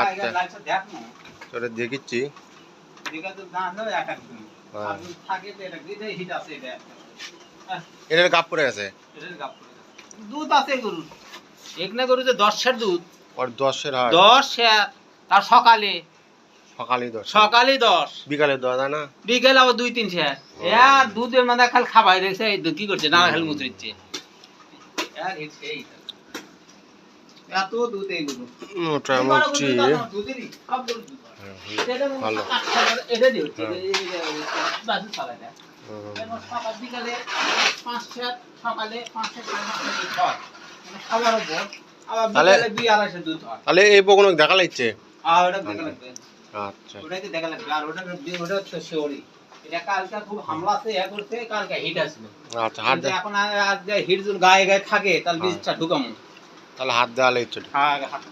আচ্ছা। না। তোরা দেখিচ্ছি। হ্যাঁ। এটার গাপ পড়ে গেছে। দাও। দুধ আছে গরু এখানে গরু যে দশের দুধ। দশের দশ তার সকালে। সকালে দশ। সকালে দশ। বিকালে দশ না? বিকেল আবার দুই তিন শেয়ার দুধের খালি খাবাই দেখছে কি করছে না খালি মুচড়িচ্ছে। সেই এত দুধ মোটামুটি হয়। ভালো। হ্যাঁ। বিকালে পাঁচ সকালে পাঁচ হয়। মানে খাবার উপর তাহলে- হয়। দেখা লাগছে? আর ওটা দেখা লাগবে। আচ্ছা। ওটাকে দেখা লাগবে। আর ওটা ওটা হচ্ছে শিওরি এটা কালকে খুব হামলা আছে ইয়া করছে কালকে হিট আসবে আচ্ছা হাত এখন আর- আজ যে হিট যদি গায়ে গায়ে থাকে তাহলে হ্যাঁ। বীজটা ঢুকামো তাহলে হাত দেওয়া লাগছে হ্যাঁ, হ্যাঁ।